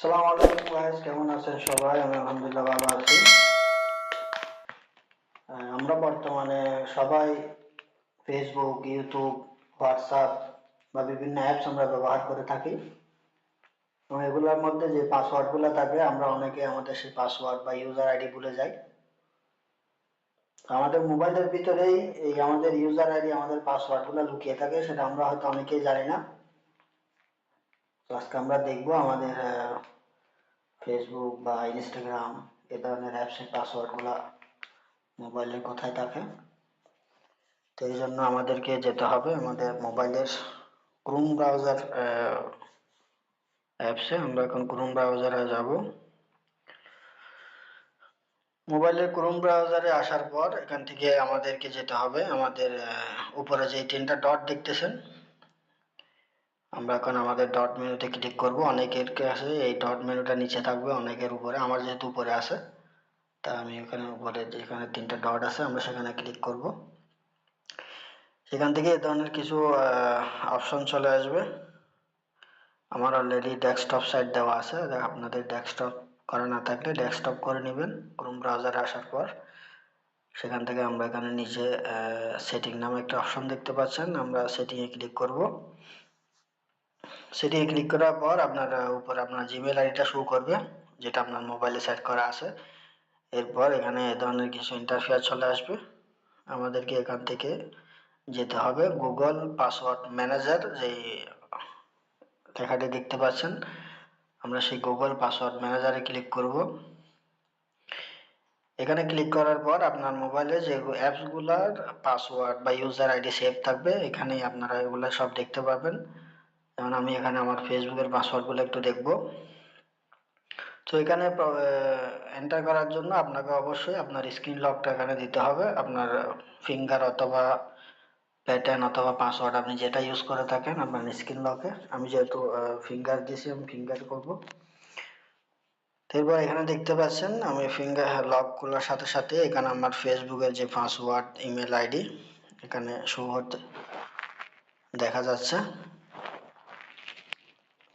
সালাম আলাইকুম গাইস কেমন আছেন সবাই? আমি আলহামদুলিল্লাহ ভালো আছি। আমরা বর্তমানে সবাই ফেসবুক ইউটিউব হোয়াটসঅ্যাপ বা বিভিন্ন অ্যাপস আমরা ব্যবহার করে থাকি। এবং এগুলোর মধ্যে যে পাসওয়ার্ডগুলো থাকে, আমরা অনেকে আমাদের সেই পাসওয়ার্ড বা ইউজার আইডি ভুলে যাই। আমাদের মোবাইলের ভিতরেই এই আমাদের ইউজার আইডি আমাদের পাসওয়ার্ডগুলো লুকিয়ে থাকে, সেটা আমরা হয়তো অনেকেই জানি না। তো আজকে আমরা দেখব আমাদের ফেসবুক বা ইনস্টাগ্রাম এ ধরনের অ্যাপসের পাসওয়ার্ডগুলো মোবাইলে কোথায় থাকে। তো এই জন্য আমাদেরকে যেতে হবে আমাদের মোবাইলের ক্রোম ব্রাউজার অ্যাপসে আমরা এখন ক্রোম ব্রাউজারে যাব। মোবাইলের ক্রোম ব্রাউজারে আসার পর এখান থেকে আমাদেরকে যেতে হবে। আমাদের উপরে যে তিনটা ডট দেখতেছেন আমরা এখন আমাদের ডট মেনুতে ক্লিক করব। অনেকের কাছে এই ডট মেনুটা নিচে থাকবে, অনেকের উপরে। আমার যেহেতু উপরে আছে, তা আমি এখানে উপরে যেখানে তিনটা ডট আছে, আমরা সেখানে ক্লিক করব। সেখান থেকে এ ধরনের কিছু অপশন চলে আসবে। আমার অলরেডি ডেস্কটপ সাইট দেওয়া আছে। আপনাদের ডেস্কটপ করা না থাকলে ডেস্কটপ করে নেবেন ক্রোম ব্রাউজারে আসার পর। সেখান থেকে আমরা এখানে নিচে সেটিং নামে একটা অপশন দেখতে পাচ্ছেন। আমরা সেটিংয়ে ক্লিক করব। সেটি ক্লিক করার পর আপনার উপরে আপনার জিমেল আইডিটা শো করবে, যেটা আপনার মোবাইলে সেট করা আছে। এরপর এখানে এ ধরনের কিছু ইন্টারফেয়ার চলে আসবে। আমাদেরকে এখান থেকে যেতে হবে। গুগল পাসওয়ার্ড ম্যানেজার যে লেখাটি দেখতে পাচ্ছেন, আমরা সেই গুগল পাসওয়ার্ড ম্যানেজারে ক্লিক করব। এখানে ক্লিক করার পর আপনার মোবাইলে যে অ্যাপসগুলোর পাসওয়ার্ড বা ইউজার আইডি সেভ থাকবে, এখানেই আপনারা এগুলো সব দেখতে পাবেন। যেমন আমি এখানে আমার ফেসবুকের পাসওয়ার্ডগুলো একটু দেখব। তো এখানে এন্টার করার জন্য আপনাকে অবশ্যই আপনার স্ক্রিন লকটা এখানে দিতে হবে। আপনার ফিঙ্গার অথবা প্যাটার্ন অথবা পাসওয়ার্ড আপনি যেটা ইউজ করে থাকেন আপনার স্ক্রিন লকে আমি যেহেতু ফিঙ্গার দিয়েছি, আমি ফিঙ্গার করব। এরপর এখানে দেখতে পাচ্ছেন, আমি ফিঙ্গার লক খোলার সাথে সাথে এখানে আমার ফেসবুকের যে পাসওয়ার্ড ইমেল আইডি এখানে শো হতে দেখা যাচ্ছে।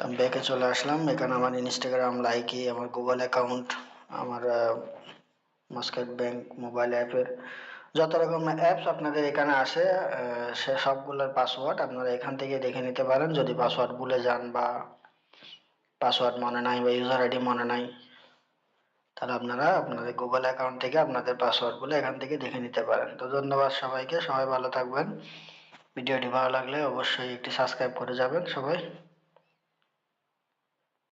আমি ব্যাকে চলে আসলাম। এখানে আমার ইনস্টাগ্রাম লাইকি আমার গুগল অ্যাকাউন্ট আমার মাস্কাট ব্যাংক মোবাইল অ্যাপের যত রকম অ্যাপস আপনাদের এখানে আসে সে সবগুলোর পাসওয়ার্ড আপনারা এখান থেকে দেখে নিতে পারেন। যদি পাসওয়ার্ড ভুলে যান বা পাসওয়ার্ড মনে নাই বা ইউজার আইডি মনে নাই, তাহলে আপনারা আপনাদের গুগল অ্যাকাউন্ট থেকে আপনাদের পাসওয়ার্ডগুলো এখান থেকে দেখে নিতে পারেন। তো ধন্যবাদ সবাইকে। সবাই ভালো থাকবেন। ভিডিওটি ভালো লাগলে অবশ্যই একটি সাবস্ক্রাইব করে যাবেন সবাই।